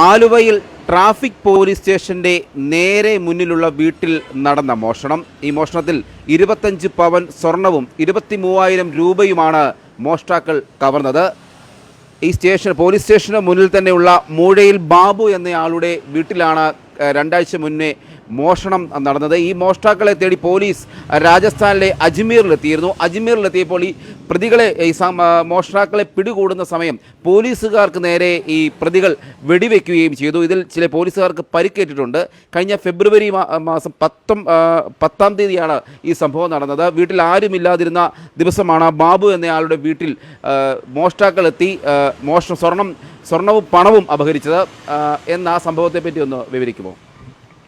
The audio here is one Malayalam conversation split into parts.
ആലുവയിൽ ട്രാഫിക് പോലീസ് സ്റ്റേഷന്റെ നേരെ മുന്നിലുള്ള വീട്ടിൽ നടന്ന മോഷണം. ഈ മോഷണത്തിൽ ഇരുപത്തഞ്ച് പവൻ സ്വർണവും ഇരുപത്തി മൂവായിരം രൂപയുമാണ് മോഷ്ടാക്കൾ കവർന്നത്. ഈ സ്റ്റേഷൻ പോലീസ് സ്റ്റേഷന് മുന്നിൽ തന്നെയുള്ള മൂഴയിൽ ബാബു എന്നയാളുടെ വീട്ടിലാണ് രണ്ടാഴ്ച മുന്നേ മോഷണം നടന്നത്. ഈ മോഷ്ടാക്കളെ തേടി പോലീസ് രാജസ്ഥാനിലെ അജ്മീറിലെത്തിയിരുന്നു. അജ്മീറിലെത്തിയപ്പോൾ ഈ പ്രതികളെ ഈ മോഷ്ടാക്കളെ പിടികൂടുന്ന സമയം പോലീസുകാർക്ക് നേരെ ഈ പ്രതികൾ വെടിവെക്കുകയും ചെയ്തു. ഇതിൽ ചില പോലീസുകാർക്ക് പരിക്കേറ്റിട്ടുണ്ട്. കഴിഞ്ഞ ഫെബ്രുവരി മാസം പത്തും പത്താം തീയതിയാണ് ഈ സംഭവം നടന്നത്. വീട്ടിൽ ആരുമില്ലാതിരുന്ന ദിവസമാണ് ബാബു എന്നയാളുടെ വീട്ടിൽ മോഷ്ടാക്കൾ എത്തി മോഷണം സ്വർണം സ്വർണവും പണവും അപഹരിച്ചത്. എന്ന ആ സംഭവത്തെ പറ്റി ഒന്ന് വിവരിക്കുമോ?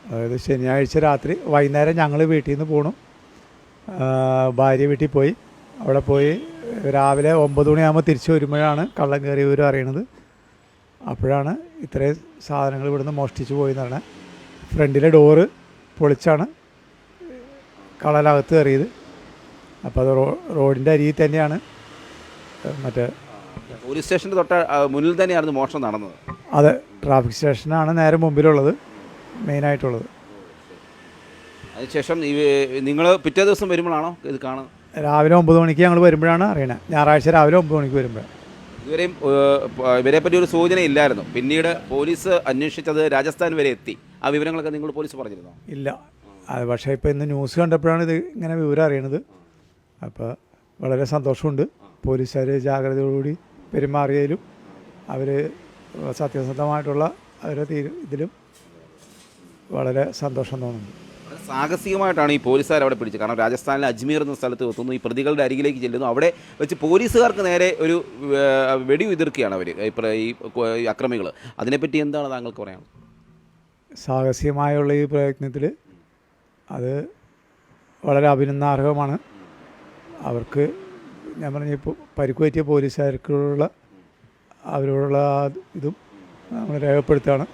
അതായത് ശനിയാഴ്ച രാത്രി വൈകുന്നേരം ഞങ്ങൾ വീട്ടിൽ നിന്ന് പോണു ഭാര്യ വീട്ടിൽ പോയി. അവിടെ പോയി രാവിലെ ഒമ്പത് മണിയാകുമ്പോൾ തിരിച്ചു വരുമ്പോഴാണ് കള്ളം കയറി വിവരം അറിയണത്. അപ്പോഴാണ് ഇത്രയും സാധനങ്ങൾ ഇവിടുന്ന് മോഷ്ടിച്ചു പോയി എന്നാണ്. ഫ്രണ്ടിലെ ഡോറ് പൊളിച്ചാണ് കള്ളനകത്ത് കയറിയത്. അപ്പോൾ അത് റോ റോഡിന്റെ അരിയിൽ തന്നെയാണ്. മറ്റേ പോലീസ് സ്റ്റേഷന്റെ തൊട്ട് മുന്നിൽ തന്നെയായിരുന്നു മോഷണം നടന്നത്. അതെ ട്രാഫിക് സ്റ്റേഷനാണ് നേരെ മുമ്പിലുള്ളത്. മെയിനായിട്ടുള്ളത്. അതിനുശേഷം നിങ്ങൾ പിറ്റേ ദിവസം വരുമ്പോഴാണോ ഇത് കാണുന്നത് രാവിലെ ഒമ്പത് മണിക്ക് ഞങ്ങൾ വരുമ്പോഴാണ് അറിയണേ. ഞായറാഴ്ച രാവിലെ ഒമ്പത് മണിക്ക് വരുമ്പോൾ ഇതുവരെയും ഏഹ്, ഇവരെ പറ്റി ഒരു സൂചന ഇല്ലായിരുന്നു. പിന്നീട് പോലീസ് അന്വേഷിച്ചത് രാജസ്ഥാൻ വരെ എത്തി. ആ വിവരങ്ങളൊക്കെ നിങ്ങൾ പോലീസ് പറഞ്ഞിരുന്നോ? ഇല്ല. അത് പക്ഷേ ഇപ്പോൾ ഇന്ന് ന്യൂസ് കണ്ടപ്പോഴാണ് ഇത് ഇങ്ങനെ വിവരം അറിയണത്. അപ്പോൾ വളരെ സന്തോഷമുണ്ട്. പോലീസുകാർ ജാഗ്രതയോടുകൂടി പെരുമാറിയതിലും അവർ സത്യസന്ധമായിട്ടുള്ള അവരുടെ തീരു ഇതിലും വളരെ സന്തോഷം തോന്നുന്നു. സാഹസികമായിട്ടാണ് ഈ പോലീസുകാർ അവിടെ പിടിച്ചത്. കാരണം രാജസ്ഥാനിലെ അജ്മീർ എന്ന സ്ഥലത്ത് എത്തുന്നു ഈ പ്രതികളുടെ അരികിലേക്ക് ചെല്ലുന്നു. അവിടെ വെച്ച് പോലീസുകാർക്ക് നേരെ ഒരു വെടിയുതിർക്കുകയാണ് വെടി ഉതിർക്കുകയാണ് അവർ ഈ ഈ അക്രമികൾ അതിനെപ്പറ്റി എന്താണ് താങ്കൾക്ക് പറയാം സാഹസികമായുള്ള ഈ പ്രയത്നത്തിൽ അത് വളരെ അഭിനന്ദാർഹമാണ്. അവർക്ക് ഞാൻ പറഞ്ഞ ഇപ്പോൾ പരിക്ക് പറ്റിയ പോലീസുകാർക്കുള്ള അവരോടുള്ള ഇതും നമ്മൾ രേഖപ്പെടുത്തുകയാണ്.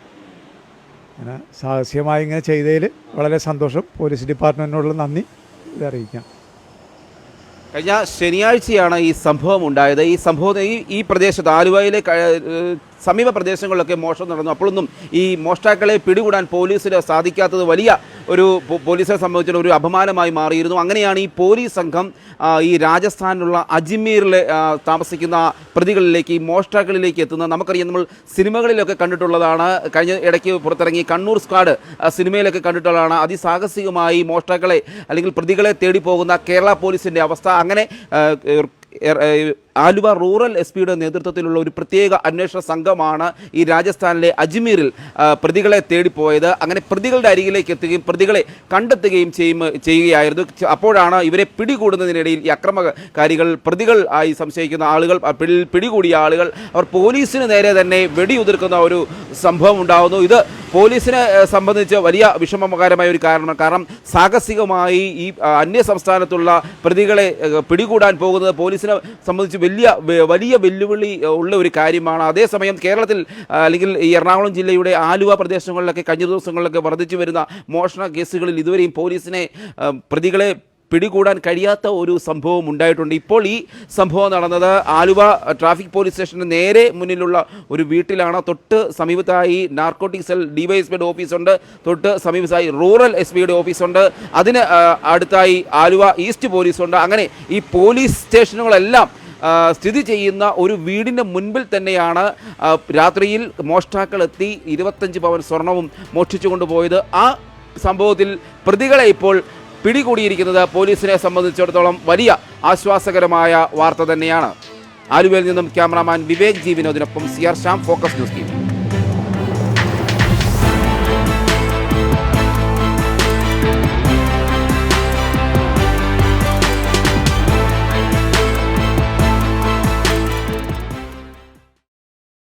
അങ്ങനെ സാഹസികമായി ഇങ്ങനെ ചെയ്തതിൽ വളരെ സന്തോഷം. പോലീസ് ഡിപ്പാർട്ട്മെന്റിനോടുള്ള നന്ദി. ഇത് അറിയിക്കാം. കഴിഞ്ഞ ശനിയാഴ്ചയാണ് ഈ സംഭവം ഉണ്ടായത്. ഈ സംഭവം ഈ ഈ പ്രദേശത്ത് ആലുവയിലെ സമീപ പ്രദേശങ്ങളിലൊക്കെ മോഷണം നടന്നു. അപ്പോഴൊന്നും ഈ മോഷ്ടാക്കളെ പിടികൂടാൻ പോലീസിന് സാധിക്കാത്തത് വലിയ ഒരു പോലീസിനെ സംബന്ധിച്ചുള്ള ഒരു അപമാനമായി മാറിയിരുന്നു. അങ്ങനെയാണ് ഈ പോലീസ് സംഘം ഈ രാജസ്ഥാനിലുള്ള അജ്മീറിലെ താമസിക്കുന്ന പ്രതികളിലേക്ക് ഈ മോഷ്ടാക്കളിലേക്ക് എത്തുന്നത് നമുക്കറിയാം. നമ്മൾ സിനിമകളിലൊക്കെ കണ്ടിട്ടുള്ളതാണ്. കഴിഞ്ഞ ഇടയ്ക്ക് പുറത്തിറങ്ങി കണ്ണൂർ സ്ക്വാഡ് സിനിമയിലൊക്കെ കണ്ടിട്ടുള്ളതാണ്. അതിസാഹസികമായി മോഷ്ടാക്കളെ അല്ലെങ്കിൽ പ്രതികളെ തേടി പോകുന്ന കേരള പോലീസിന്റെ അവസ്ഥ. അങ്ങനെ ആലുവ റൂറൽ എസ് പിയുടെ നേതൃത്വത്തിലുള്ള ഒരു പ്രത്യേക അന്വേഷണ സംഘമാണ് ഈ രാജസ്ഥാനിലെ അജ്മീറിൽ പ്രതികളെ തേടിപ്പോയത്. അങ്ങനെ പ്രതികളുടെ അരികിലേക്ക് എത്തുകയും പ്രതികളെ കണ്ടെത്തുകയും ചെയ്യും ചെയ്യുകയായിരുന്നു. അപ്പോഴാണ് ഇവരെ പിടികൂടുന്നതിനിടയിൽ ഈ അക്രമകാരികൾ പ്രതികൾ ആയി സംശയിക്കുന്ന ആളുകൾ പിടികൂടിയ ആളുകൾ അവർ പോലീസിന് നേരെ തന്നെ വെടിയുതിർക്കുന്ന ഒരു സംഭവം ഉണ്ടാകുന്നു ഇത് പോലീസിനെ സംബന്ധിച്ച് വലിയ വിഷമകരമായ ഒരു കാരണം. കാരണം സാഹസികമായി ഈ അന്യ സംസ്ഥാനത്തുള്ള പ്രതികളെ പിടികൂടാൻ പോകുന്നത് പോലീസിനെ സംബന്ധിച്ച് വലിയ വലിയ വെല്ലുവിളി ഉള്ള ഒരു കാര്യമാണ്. അതേസമയം കേരളത്തിൽ അല്ലെങ്കിൽ ഈ എറണാകുളം ജില്ലയുടെ ആലുവ പ്രദേശങ്ങളിലൊക്കെ കഴിഞ്ഞ ദിവസങ്ങളിലൊക്കെ വർദ്ധിച്ചു വരുന്ന മോഷണ കേസുകളിൽ ഇതുവരെയും പോലീസിനെ പ്രതികളെ പിടികൂടാൻ കഴിയാത്ത ഒരു സംഭവം ഉണ്ടായിട്ടുണ്ട്. ഇപ്പോൾ ഈ സംഭവം നടന്നത് ആലുവ ട്രാഫിക് പോലീസ് സ്റ്റേഷന് നേരെ മുന്നിലുള്ള ഒരു വീട്ടിലാണ്. തൊട്ട് സമീപത്തായി നാർക്കോട്ടിക് സെൽ ഡിവൈഎസ്പിയുടെ ഓഫീസുണ്ട്. തൊട്ട് സമീപത്തായി റൂറൽ എസ് പിയുടെ ഓഫീസുണ്ട്. അതിന് അടുത്തായി ആലുവ ഈസ്റ്റ് പോലീസുണ്ട്. അങ്ങനെ ഈ പോലീസ് സ്റ്റേഷനുകളെല്ലാം സ്ഥിതി ചെയ്യുന്ന ഒരു വീടിന്റെ മുൻപിൽ തന്നെയാണ് രാത്രിയിൽ മോഷ്ടാക്കൾ എത്തി ഇരുപത്തഞ്ച് പവൻ സ്വർണവും മോഷ്ടിച്ചു കൊണ്ടുപോയത് ആ സംഭവത്തിൽ പ്രതികളെ ഇപ്പോൾ പിടികൂടിയിരിക്കുന്നത് പോലീസിനെ സംബന്ധിച്ചിടത്തോളം വലിയ ആശ്വാസകരമായ വാർത്ത തന്നെയാണ്. ആലുവയിൽ നിന്നും cameraman Vivek ജീവിനോദിനൊപ്പം C R Shyam focus news team.